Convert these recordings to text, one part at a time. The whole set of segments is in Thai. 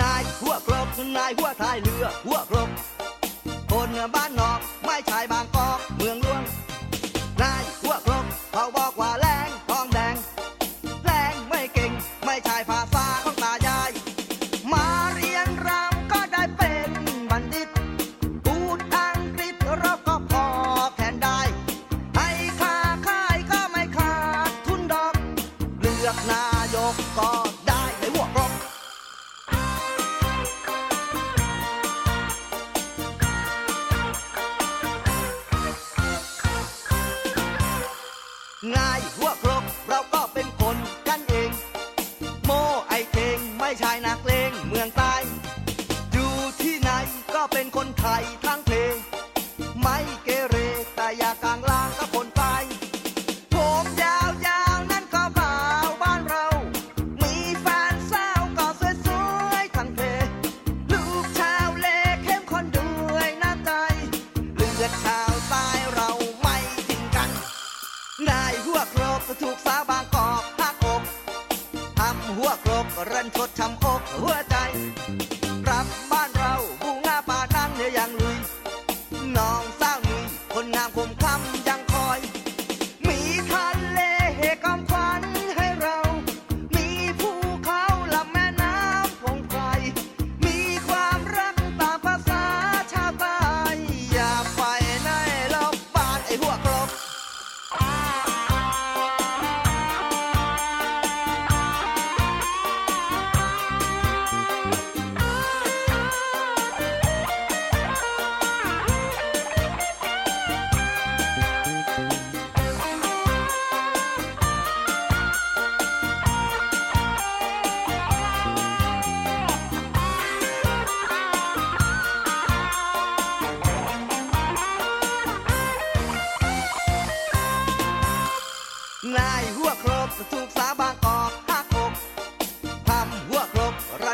นายหัวกรบนายหัวท้ายเรือหัวกรบคนบ้านนอกไม่ใช่บางกอกเมืองหลวงนายหัวกรบเขาบอกว่าแรงทองแดงแรงไม่เก่งไม่ใช่ภาษาของตายาย มาเรียนรำก็ได้เป็นบัณฑิตพูดอังกฤษเราก็พอแทนได้ให้ค่าค่ายก็ไม่ขาดทุนดอกเลือกนา ง่ายหัวครกเราก็เป็นคนกันเอง โมไอเทงไม่ใช่นักเลงเมืองใต้อยู่ที่ไหนก็เป็นคนไทยทั้ง ถูกสาวบางกอกหักอกทำหัวกรบรันทดทำอกหัวใจ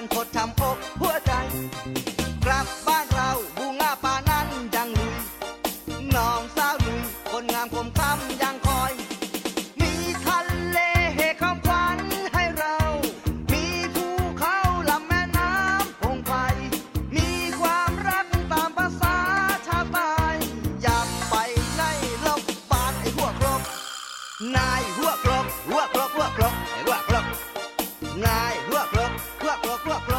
กันทดช้ำอกหัวใจ กลับบ้านเราบูงาป่านั้นยังลุยน้องสาวลุยคนงามคมคำยังคอย มีทะเลเหคำควันให้เรา มีภูเขาลำแม่น้ำพงไพรมีความรักตามภาษาชาวใต้อยาไปในลบบานไอ้หัวครบนายหัวกรบหัวกรบหัวกรบไอ้หัวกรบนาย หัวกรบหัวกรบหัวกรบหัวกรบนาย